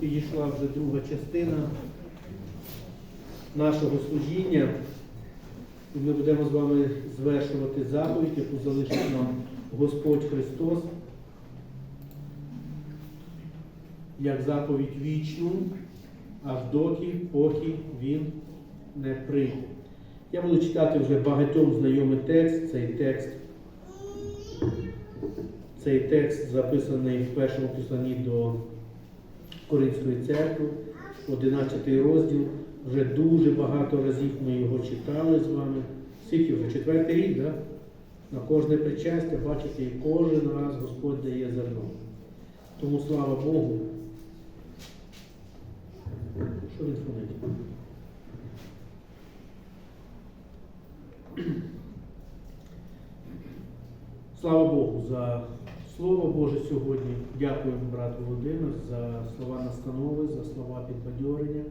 підійшла вже друга частина нашого служіння. І ми будемо з вами звершувати заповідь, яку залишив нам Господь Христос. Як заповідь вічну, аж доки, поки Він не прийде. Я буду читати вже багатьом знайомий текст. Цей текст, цей текст записаний в першому посланні до Коринської церкви, 11 розділ. Вже дуже багато разів ми його читали з вами. Скільки вже четвертий рік, да? на кожне причастя, бачите, і кожен раз Господь дає зерно. Тому слава Богу. Що він фонить? Слава Богу за Слово Боже сьогодні. Дякуємо брату Володимир за слова настанови, за слова підбадьорення.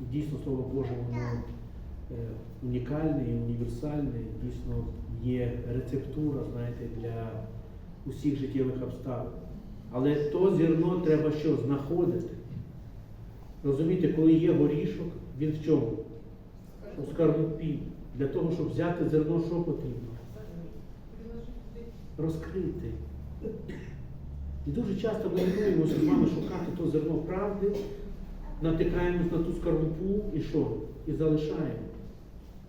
І дійсно Слово Боже, воно е, унікальне і універсальне, дійсно є рецептура, знаєте, для усіх життєвих обставин. Але то зерно треба що? Знаходити. Розумієте, коли є горішок, він в чому? У скорлупі. Для того, щоб взяти зерно, що потрібно? Розкрити. І дуже часто ми готуємося з вами шукати то зерно правди, натикаємось на ту скорлупу і що? І залишаємо.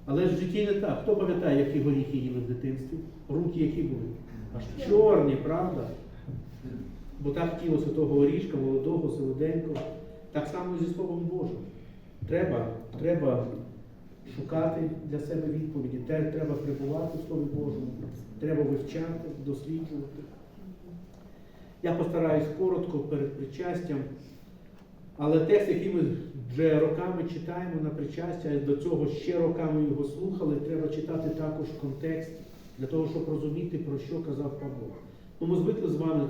Але ж в житті не так. Хто пам'ятає, які горіхи їли в дитинстві? Руки які були? Аж чорні, правда? Бо так хотілося того горішка, молодого, солоденького. Так само і зі Словом Божим. Треба, треба шукати для себе відповіді, треба прибувати в Слові Божому, треба вивчати, досліджувати. Я постараюсь коротко перед причастям, але текст, який ми вже роками читаємо на причастя, і до цього ще роками його слухали, треба читати також в контексті, для того, щоб розуміти, про що казав Павло. Ну, ми звикли з вами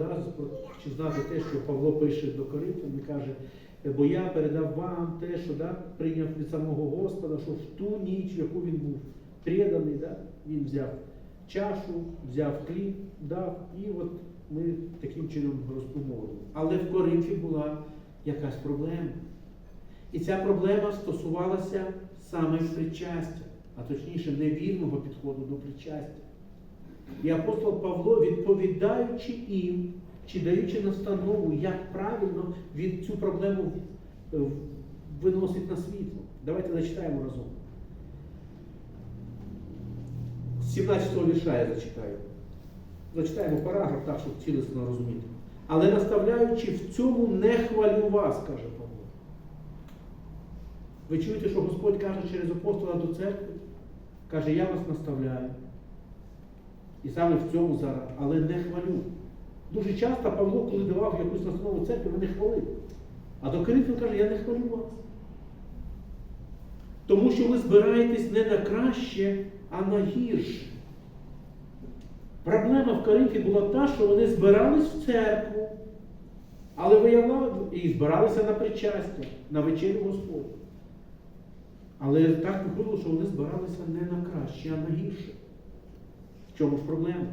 чи знати те, що Павло пише до Коринфян і каже, бо я передав вам те, що да, прийняв від самого Господа, що в ту ніч, в яку він був преданий, да, він взяв чашу, взяв хліб, дав, і от ми таким чином розпомовили. Але в Коринфі була якась проблема. І ця проблема стосувалася саме причастя, а точніше невірного підходу до причастя. І апостол Павло, відповідаючи їм, чи даючи настанову, як правильно він цю проблему виносить на світло. Давайте зачитаємо разом. З 17-го вірша я зачитаю. Зачитаємо параграф так, щоб цілісно розуміти. Але наставляючи в цьому не хвалю вас, каже Павло. Ви чуєте, що Господь каже через апостола до церкви? Каже, я вас наставляю. І саме в цьому зараз, але не хвалю. Дуже часто Павло, коли давав якусь настанову церкви, він не хвалив. А до Коринфян каже, я не хвалю вас. Тому що ви збираєтесь не на краще, а на гірше. Проблема в Коринфі була та, що вони збирались в церкву, але виявляли і збиралися на причастя, на вечерю Господу. Але так виходило, що вони збиралися не на краще, а на гірше. В чому ж проблема?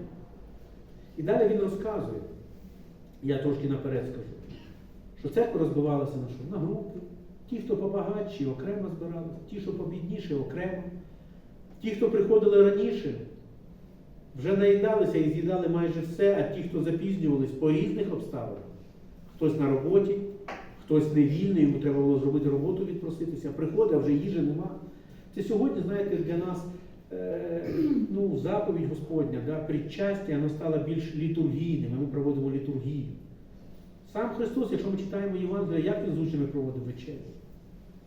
І далі він розказує, я трошки наперед скажу, що церква розбивалася на що? На групи. Ті, хто побагатші, окремо збиралися, ті, що побідніші, окремо. Ті, хто приходили раніше, вже наїдалися і з'їдали майже все, а ті, хто запізнювались по різних обставинах, хтось на роботі, хтось не вільний, йому треба було зробити роботу, відпроситися, приходить, а вже їжі нема. Це сьогодні, знаєте, для нас е, ну, заповідь Господня, да, причастя, воно стало більш літургійним, ми проводимо літургію. Сам Христос, якщо ми читаємо Євангелія, як він з учнями проводив вечерю?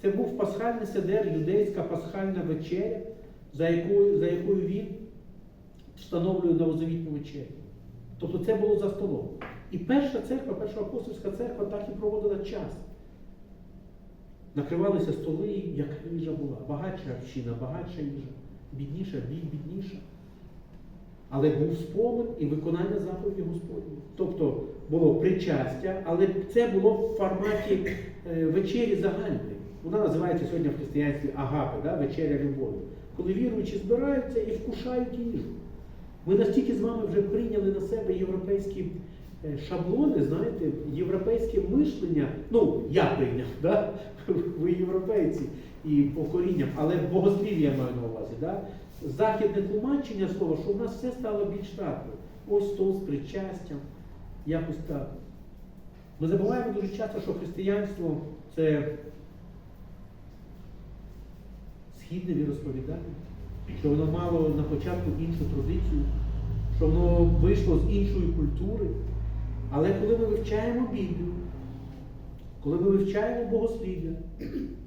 Це був пасхальний седер, юдейська пасхальна вечеря, за якою, за якою він встановлює новозавітну вечерю. Тобто це було за столом. І перша церква, перша апостольська церква так і проводила час. Накривалися столи, як їжа була. Багатша община, багатша їжа, бідніша, бідь, бідніша. Але був спомин і виконання заповіді Господні. Тобто було причастя, але це було в форматі е, вечері загальної. Вона називається сьогодні в християнстві агапи, да? вечеря любові. Коли віруючі збираються і вкушають їжу. Ми настільки з вами вже прийняли на себе європейські е, шаблони, знаєте, європейське мишлення, ну, я прийняв, да? ви європейці і по корінням, але богослів'я я маю на увазі. Да? Західне тлумачення слова, що в нас все стало більш так. Ось стол з причастям, якось так. Ми забуваємо дуже часто, що християнство це східне віросповідання, що воно мало на початку іншу традицію, що воно вийшло з іншої культури. Але коли ми вивчаємо Біблію, коли ми вивчаємо богослів'я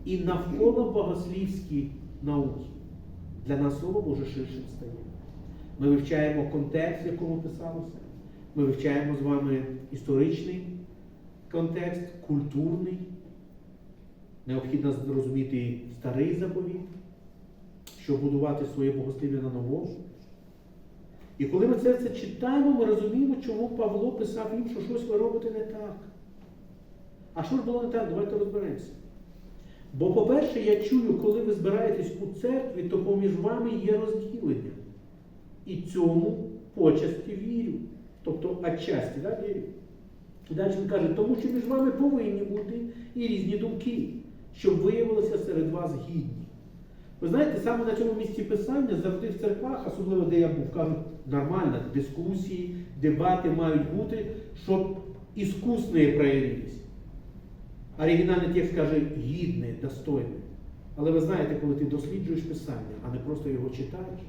і навколо богослівські науки, для нас Слово Боже ширшим стає. Ми вивчаємо контекст, в якому писалося. Ми вивчаємо з вами історичний контекст, культурний. Необхідно зрозуміти старий заповіт, щоб будувати своє богослів'я на новому. І коли ми це все читаємо, ми розуміємо, чому Павло писав їм, що щось ви робите не так. А що ж було не так? Давайте розберемося. Бо, по-перше, я чую, коли ви збираєтесь у церкві, то поміж вами є розділення. І цьому почасті вірю. Тобто отчасті, да, вірю. Далі він каже, тому що між вами повинні бути і різні думки, щоб виявилося серед вас гідні. Ви знаєте, саме на цьому місці писання завжди в церквах, особливо де я був, кажуть, нормально, дискусії, дебати мають бути, щоб іскусні проявились. Оригінальний текст каже гідне, достойне. Але ви знаєте, коли ти досліджуєш писання, а не просто його читаєш,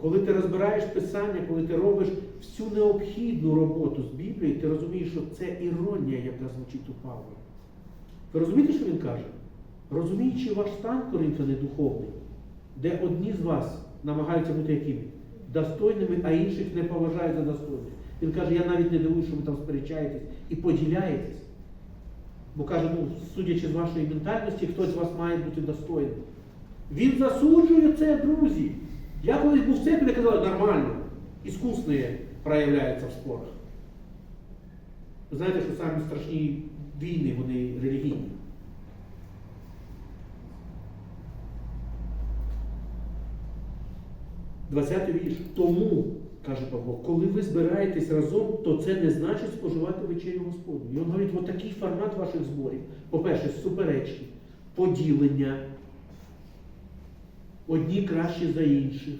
коли ти розбираєш писання, коли ти робиш всю необхідну роботу з Біблією, ти розумієш, що це іронія, яка звучить у Павла. Ви розумієте, що він каже? Розуміючи ваш стан, коринфяни, духовний, де одні з вас намагаються бути якими? Достойними, а інших не поважають за достойних. Він каже, я навіть не дивуюсь, що ви там сперечаєтесь і поділяєтесь. Бо каже, ну, судячи з вашої ментальності, хтось з вас має бути достойним. Він засуджує це, друзі. Я колись був в церкві, де казали, нормально, іскусне проявляється в спорах. Ви знаєте, що самі страшні війни, вони релігійні. Двадцятий вірш. Тому, каже Павло, коли ви збираєтесь разом, то це не значить споживати вечерю Господню. І він говорить, от такий формат ваших зборів. По-перше, суперечки, поділення, одні кращі за інших.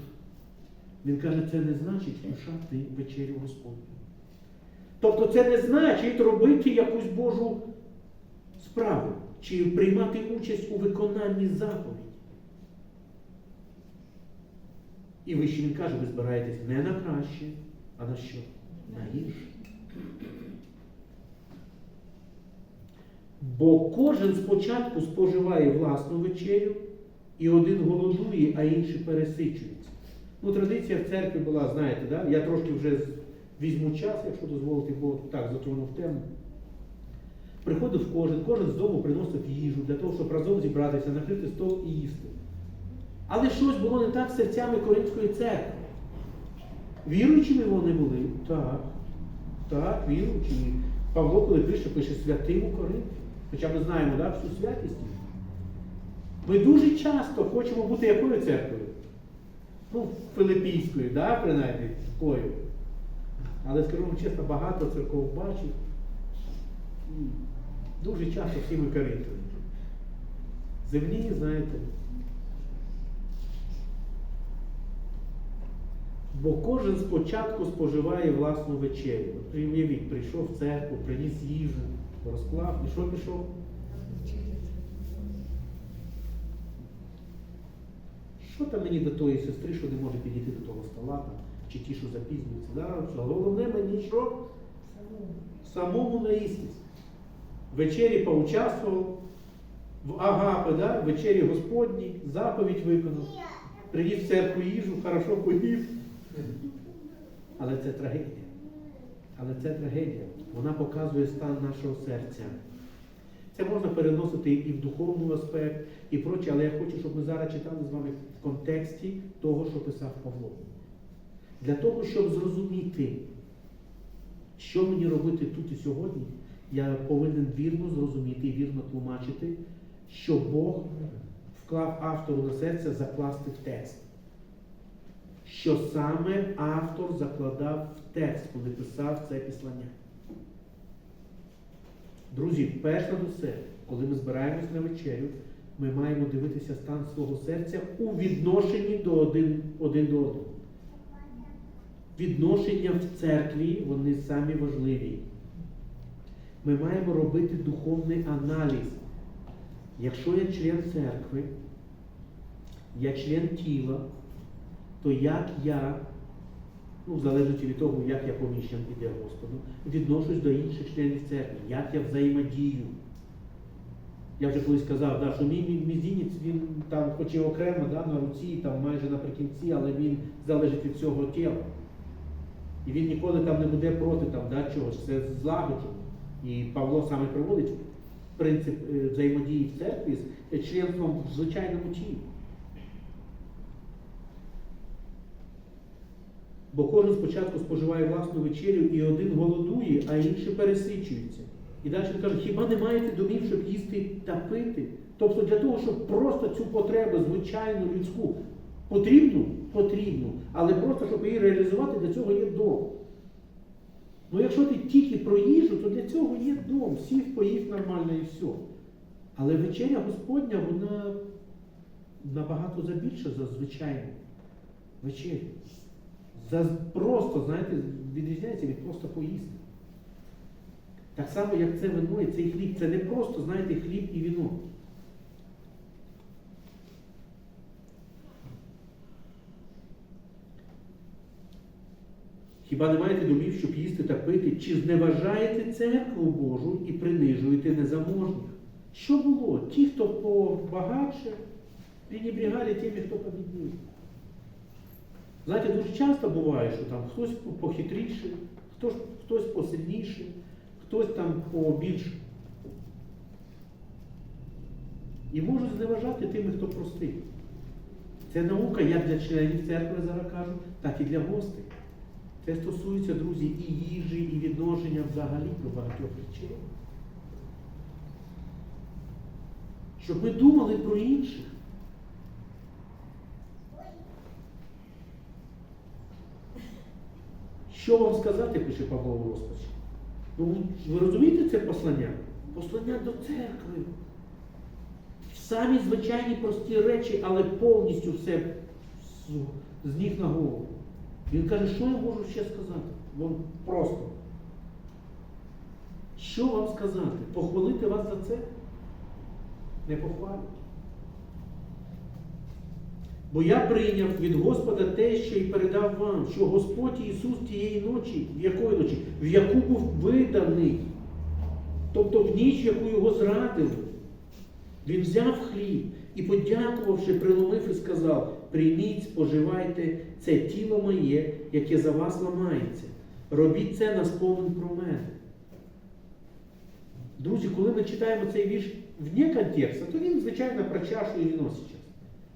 Він каже, це не значить вкушати вечерю Господню. Тобто це не значить робити якусь Божу справу чи приймати участь у виконанні заповіді. І вище він каже, ви збираєтесь не на краще, а на що? На гірше. Бо кожен спочатку споживає власну вечерю, і один голодує, а інший пересичується. Ну, традиція в церкві була, знаєте, да? я трошки вже візьму час, якщо дозволити, бо так затронув тему. Приходив кожен, кожен з дому приносив їжу для того, щоб разом зібратися, накрити стол і їсти. Але щось було не так з серцями Коринської церкви. Віруючими вони були? Так. Так, віруючими. Павло, коли пише, пише святим у Коринфі. Хоча ми знаємо да, всю святість. Ми дуже часто хочемо бути якою церквою? Ну, Филиппійською, да, принаймні, такою. Але скажу вам чесно, багато церков бачив. І дуже часто всі ми коринфяни. Земні, знаєте. Бо кожен спочатку споживає власну вечерю. От Уявіть, прийшов в церкву, приніс їжу, розклав, і що пішов? Що там мені до тої сестри, що не може підійти до того стола, чи ті, що запізнюються? Да? Головне мені що? Самому наїстись. Вечері поучаствував, в агапи, да? вечері Господній, заповідь виконав. Приніс в церкву їжу, хорошо поїв. Але це трагедія. Але це трагедія. Вона показує стан нашого серця. Це можна переносити і в духовний аспект, і проче, але я хочу, щоб ми зараз читали з вами в контексті того, що писав Павло. Для того, щоб зрозуміти, що мені робити тут і сьогодні, я повинен вірно зрозуміти і вірно тлумачити, що Бог вклав автору на серце закласти в текст. Що саме автор закладав в текст, коли писав це післання. Друзі, перш над усе, коли ми збираємось на вечерю, ми маємо дивитися стан свого серця у відношенні до один, один до одного. Відношення в церкві вони самі важливі. Ми маємо робити духовний аналіз. Якщо я член церкви, я член тіла, то як я, ну, залежності від того, як я поміщен іде Господу, відношусь до інших членів церкви, як я взаємодію. Я вже колись казав, да, що мій мі- мізінець, він там хоч і окремо да, на руці, там майже наприкінці, але він залежить від цього тіла. І він ніколи там не буде проти там, да, чогось, це злагоджено. І Павло саме проводить принцип е, взаємодії в церкві з членством в звичайному тілі. Бо кожен спочатку споживає власну вечерю, і один голодує, а інші пересичуються. І далі він каже, хіба не маєте домів, щоб їсти та пити? Тобто для того, щоб просто цю потребу, звичайну людську, потрібну, потрібну, але просто, щоб її реалізувати, для цього є дом. Ну якщо ти тільки про їжу, то для цього є дом, сів, поїв нормально і все. Але вечеря Господня, вона набагато забільша за звичайну вечерю. За просто, знаєте, відрізняється від просто поїсти. Так само, як це вино і цей хліб. Це не просто, знаєте, хліб і віно. Хіба не маєте домів, щоб їсти та пити? Чи зневажаєте церкву Божу і принижуєте незаможних? Що було? Ті, хто побагатше, пренебрігали тими, хто побідніше. Знаєте, дуже часто буває, що там хтось похитріший, хтось, хтось посильніший, хтось там побільш. І можуть зневажати тими, хто простий. Це наука як для членів церкви, зараз кажу, так і для гостей. Це стосується, друзі, і їжі, і відношення взагалі до багатьох речей. Щоб ми думали про інших. Що вам сказати, пише Павло в розпачі? Ну, ви- розумієте це послання? Послання до церкви. Самі звичайні прості речі, але повністю все з, ніг на голову. Він каже, що я можу ще сказати? Вам просто. Що вам сказати? Похвалити вас за це? Не похвалять. Бо я прийняв від Господа те, що й передав вам, що Господь Ісус тієї ночі, в якої ночі, в яку був виданий, тобто в ніч, яку його зрадили, він взяв хліб і, подякувавши, приломив і сказав: прийміть, споживайте це тіло моє, яке за вас ламається. Робіть це на спомин про мене. Друзі, коли ми читаємо цей вірш вне контексту, то він, звичайно, про чашу і зараз.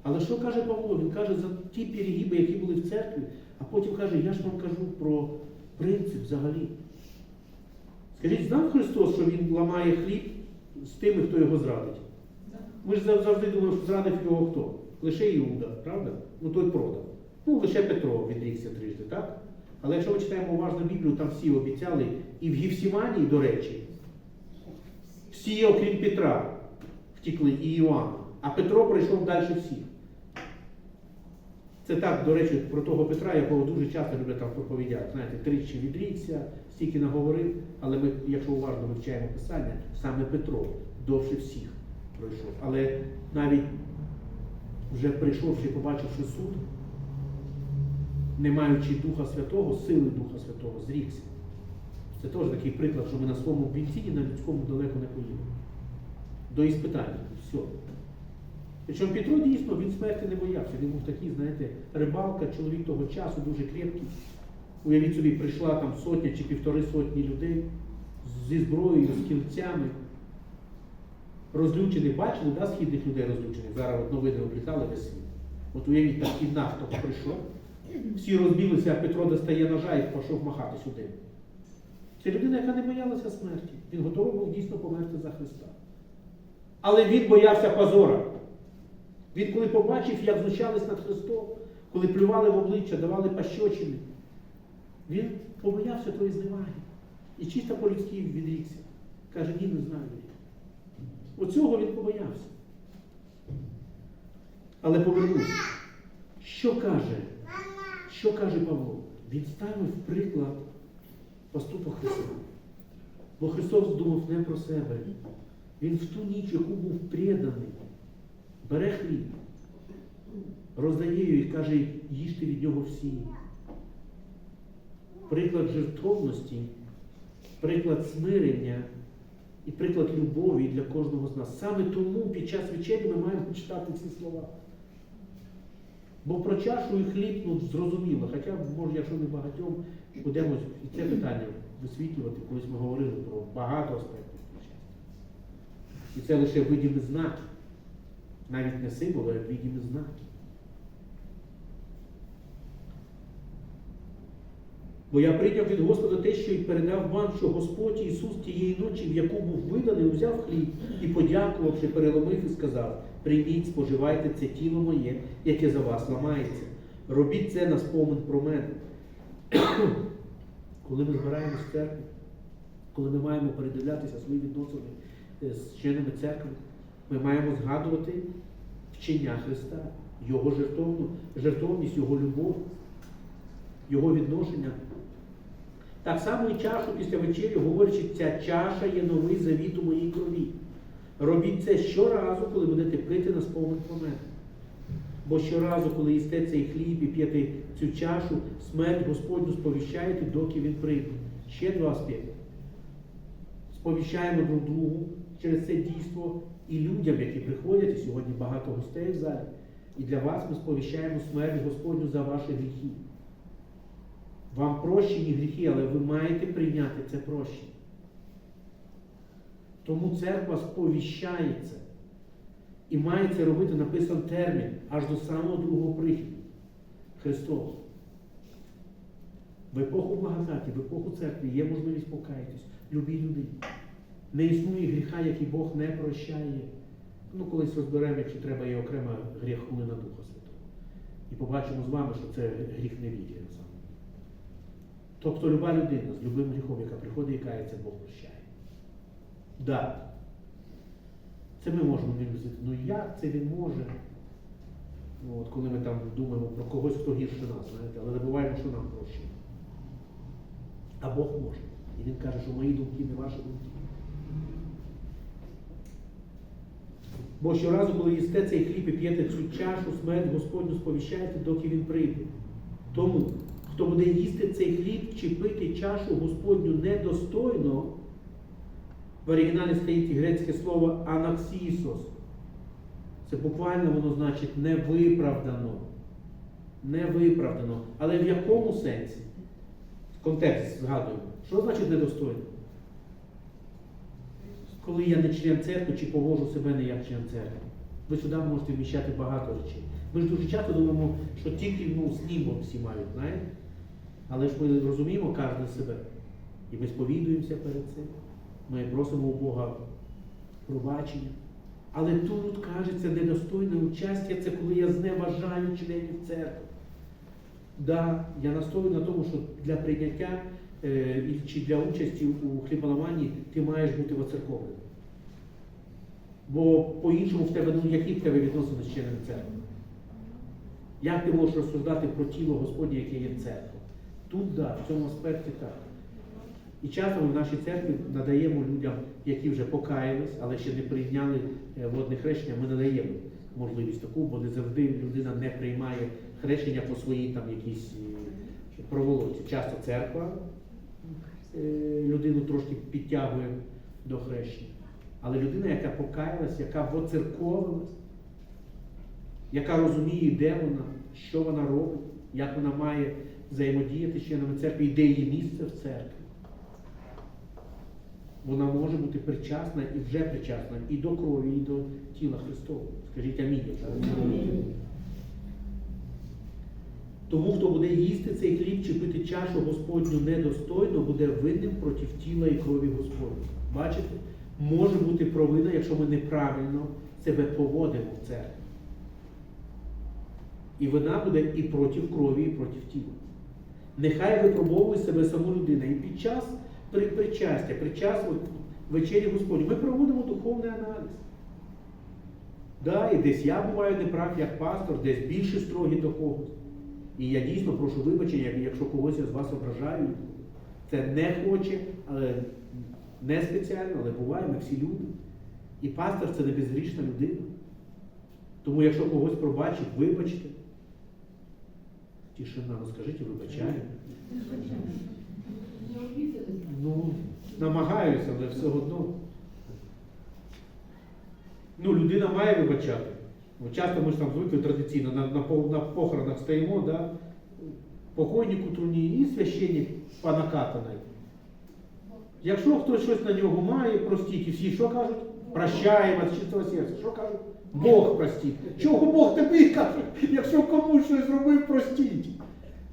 Але що каже Павло? Він каже за ті перегиби, які були в церкві, а потім каже, я ж вам кажу про принцип взагалі. Скажіть, знав Христос, що Він ламає хліб з тими, хто його зрадить? Ми ж завжди думаємо, що зрадив його хто? Лише Іуда, правда? Ну той продав. Ну, лише Петро відрікся трижди, так? Але якщо ми читаємо уважно Біблію, там всі обіцяли, і в Гівсіманії, до речі, всі, окрім Петра, втікли і Іоанна. А Петро пройшов далі всіх. Це так, до речі, про того Петра, якого дуже часто люблять там проповідяти. Знаєте, тричі відрікся, стільки наговорив, але ми, якщо уважно вивчаємо Писання, саме Петро довше всіх пройшов. Але навіть вже прийшовши, побачивши суд, не маючи Духа Святого, сили Духа Святого, зрікся. Це теж такий приклад, що ми на своєму бензині на людському далеко не поїдемо. До іспитання. Все. Причому Петро дійсно він смерті не боявся. Він був такий, знаєте, рибалка, чоловік того часу, дуже крепкий. Уявіть собі, прийшла там сотня чи півтори сотні людей зі зброєю, з кільцями. Розлючених, бачили, да, східних людей розлючених. Зараз от новини облітали весь світ. От уявіть, так і нафток прийшов. Всі розбілися, а Петро достає ножа і пішов махати сюди. Це людина, яка не боялася смерті. Він готовий був дійсно померти за Христа. Але він боявся позора. Він коли побачив, як знущались над Христом, коли плювали в обличчя, давали пащочини. Він побоявся тої зневаги. І чисто по-людськи відрікся. Каже, ні, не знаю. Оцього він побоявся. Але повернувся. Що каже? Що каже Павло? Він ставив приклад поступок Христа. Бо Христос думав не про себе. Він в ту ніч, яку був преданий, бере хліб, роздає і каже, їжте від нього всі. Приклад жертовності, приклад смирення і приклад любові для кожного з нас. Саме тому під час вечері ми маємо читати ці слова. Бо про чашу і хліб ну, зрозуміло, хоча, може, якщо не багатьом, будемо і це питання висвітлювати, колись ми говорили про багато аспектів. І це лише видимі знаки. Навіть не символи, а видимі знаки. Бо я прийняв від Господа те, що й передав вам, що Господь Ісус тієї ночі, в яку був виданий, узяв хліб і, подякувавши, переломив і сказав: Прийміть, споживайте це тіло моє, яке за вас ламається. Робіть це на спомин про мене. Коли ми збираємося в церкві, коли ми маємо передивлятися свої відносини е, з членами церкви, ми маємо згадувати вчення Христа, Його жертовну, жертовність, Його любов, Його відношення. Так само і чашу після вечері, говорячи, ця чаша є новий завіт у моїй крові. Робіть це щоразу, коли будете пити на про мене. Бо щоразу, коли їсте цей хліб і п'єте цю чашу, смерть Господню сповіщаєте, доки він прийде. Ще два аспекти. Сповіщаємо друг другу через це дійство і людям, які приходять, і сьогодні багато гостей в залі. І для вас ми сповіщаємо смерть Господню за ваші гріхи. Вам прощені гріхи, але ви маєте прийняти це прощення. Тому церква сповіщається. І має це робити написан термін аж до самого другого прихіду. Христос. В епоху благодаті, в епоху церкви є можливість покаятись. Любій людині. Не існує гріха, який Бог не прощає. Ну, колись розберемо, якщо треба, є окрема гріховина Духа Святого. І побачимо з вами, що це гріх невір'я на самому. Тобто люба людина з любим гріхом, яка приходить і кається, Бог прощає. Да. Це ми можемо вимислити. Ну як це він може? Ну, от коли ми там думаємо про когось, хто гірше нас, знаєте, але забуваємо, що нам прощено. А Бог може. І він каже, що мої думки не ваші думки. Бо щоразу, коли їсте цей хліб і п'єте цю чашу, смерть Господню сповіщаєте, доки він прийде. Тому, хто буде їсти цей хліб чи пити чашу Господню недостойно, в оригіналі стоїть грецьке слово анаксісос. Це буквально воно значить невиправдано. Невиправдано. Але в якому сенсі? Контекст згадуємо. Що значить недостойно? Коли я не член церкви чи поводжу себе не як член церкви. Ви сюди можете вміщати багато речей. Ми ж дуже часто думаємо, що тільки ну, снімок всі мають, знаєте? Але ж ми розуміємо кожен себе. І ми сповідуємося перед цим. Ми просимо у Бога пробачення. Але тут кажеться недостойне участя, це коли я зневажаю членів церкви. Да, я настою на тому, що для прийняття чи для участі у хліболаманні ти маєш бути воцерковленим. Бо по-іншому в тебе, ну які в тебе відносини з членами церкви? Як ти можеш розсуждати про тіло Господнє, яке є церква? Тут да, в цьому аспекті так. І часто ми в нашій церкві надаємо людям, які вже покаялись, але ще не прийняли е, водне хрещення, ми надаємо можливість таку, бо не завжди людина не приймає хрещення по своїй там якійсь е, проволоці. Часто церква е, людину трошки підтягує до хрещення. Але людина, яка покаялась, яка воцерковилась, яка розуміє, де вона, що вона робить, як вона має взаємодіяти з членами церкви, і де її місце в церкві. Вона може бути причасна і вже причасна і до крові, і до тіла Христового. Скажіть амінь. ви Тому, хто буде їсти цей хліб чи пити чашу Господню недостойно, буде винним проти тіла і крові Господнього. Бачите? Може бути провина, якщо ми неправильно себе поводимо в церкві. І вина буде і проти крові, і проти тіла. Нехай випробовує себе саму людина. І під час причастя, під час вечері Господні, ми проводимо духовний аналіз. Да, і десь я буваю неправ як пастор, десь більше строгий до когось. І я дійсно прошу вибачення, якщо когось з вас ображаю. Це не хоче, але не спеціально, але буває, ми всі люди. І пастор це не безгрішна людина. Тому якщо когось пробачить, вибачте. Тишина, ну скажіть, вибачаю. Ну, намагаюся, але все одно. Ну, людина має вибачати. Часто ми ж там звикли традиційно на, на, на похоронах стоїмо, да? покойник у труні і священник понакатаний. Якщо хтось щось на нього має, простіть, і всі що кажуть? Прощаємо з чистого серця. Що кажуть? Бог простить. Чого Бог тобі каже, якщо комусь щось зробив, простіть.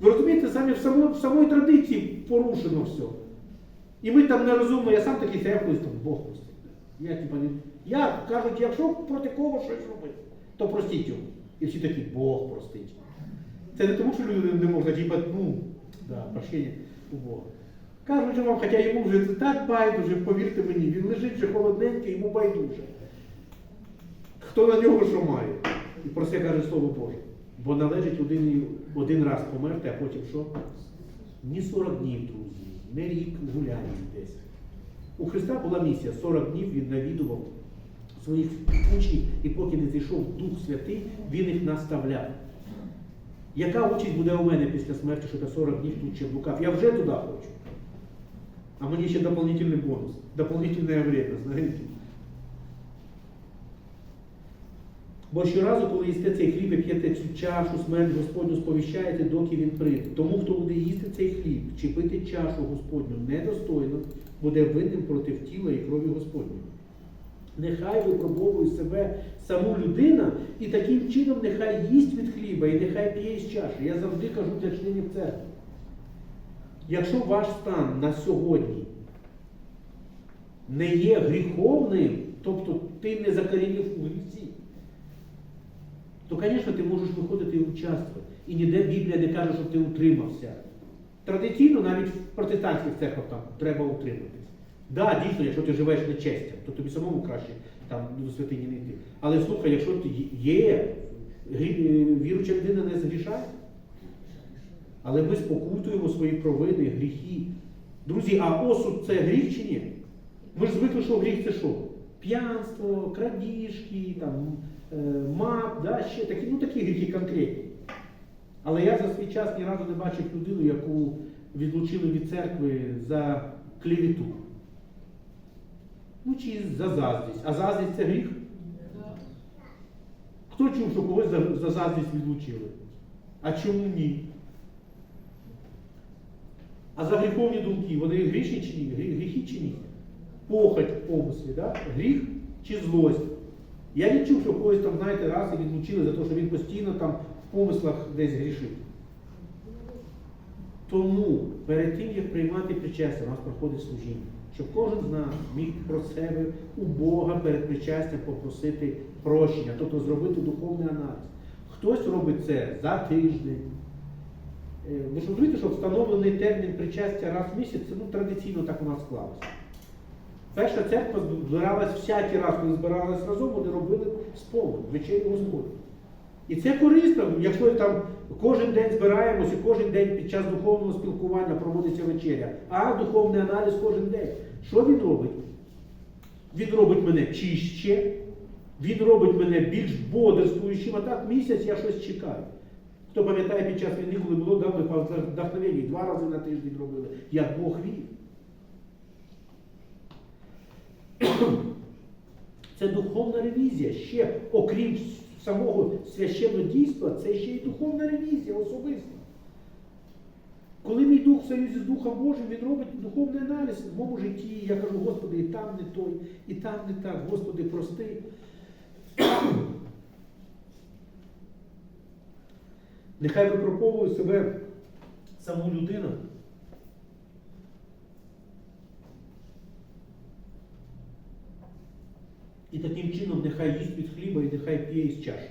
Ви розумієте, самі в самої, в самої традиції порушено все. І ми там нерозумно, я сам такий я колись там Бог простить. Я, типа, я кажуть, якщо проти кого щось робити, то простіть йому. І всі такі, Бог простить. Це не тому, що люди не можна, типа, ну, да, прощення у Бога. Кажуть же вам, хоча йому вже це так байдуже, повірте мені, він лежить вже холодненький, йому байдуже. Хто на нього що має? І про це каже Слово Боже. Бо належить один, один раз померти, а потім що? Ні 40 днів, друзі, не рік гуляє десь. У Христа була місія. 40 днів він навідував своїх учнів, і поки не зійшов Дух Святий, він їх наставляв. Яка участь буде у мене після смерті, що я 40 днів тут ще блукав? Я вже туди хочу. А мені ще дополнительний бонус, дополнительне время, знаєте. Бо щоразу, коли їсте цей хліб і п'єте цю чашу, смерть Господню сповіщаєте, доки він прийде. Тому, хто буде їсти цей хліб чи пити чашу Господню недостойно, буде винним проти тіла і крові Господньої. Нехай випробовує себе саму людина і таким чином нехай їсть від хліба і нехай п'є з чаші. Я завжди кажу для членів церкви. Якщо ваш стан на сьогодні не є гріховним, тобто ти не закорінив у гріхі, то, звісно, ти можеш виходити і участвувати. І ніде Біблія не каже, щоб ти утримався. Традиційно навіть в протестантських церквах там треба утриматись. Да, дійсно, якщо ти живеш нечестям, то тобі самому краще там до святині не йти. Але слухай, якщо ти є, е, віруча людина не згрішає. Але ми спокутуємо свої провини, гріхи. Друзі, а осуд це гріх чи ні? Ми ж звикли, що гріх це що? П'янство, крадіжки, там, е, мат, да, ще такі, ну такі гріхи конкретні. Але я за свій час ні разу не бачив людину, яку відлучили від церкви за клевету. Ну чи за заздрість. А заздрість це гріх? Хто чув, що когось за, за заздрість відлучили? А чому ні? А за гріховні думки, вони грішні чи ні? Гріхи чи ні? Похоть помислі, да? гріх чи злость? Я не чув, що когось там, знаєте, раз і відлучили за те, що він постійно там в помислах десь грішить. Тому перед тим, як приймати причастя, у нас проходить служіння, щоб кожен з нас міг про себе у Бога перед причастям попросити прощення, тобто зробити духовний аналіз. Хтось робить це за тиждень. Е, Ви ж розумієте, що встановлений термін причастя раз в місяць, це ну, традиційно так у нас склалося. Перша церква збиралась всякий раз, коли збиралась разом, вони робили сповнь, вечерю Господню. І це корисно, якщо там кожен день збираємося, кожен день під час духовного спілкування проводиться вечеря, а духовний аналіз кожен день. Що він робить? Він робить мене чище, він робить мене більш бодрствуючим, а так місяць я щось чекаю. Хто пам'ятає під час війни, коли було да, ми по вдохновенні, два рази на тиждень робили, як Бог вів. Це духовна ревізія. Ще, окрім самого священного дійства, це ще й духовна ревізія особиста. Коли мій дух в союзі з Духом Божим, він робить духовний аналіз в моєму житті. Я кажу, Господи, і там не той, і там не так, Господи, прости. Нехай випробовує себе саму людину. І таким чином нехай їсть від хліба і нехай п'є із чаші.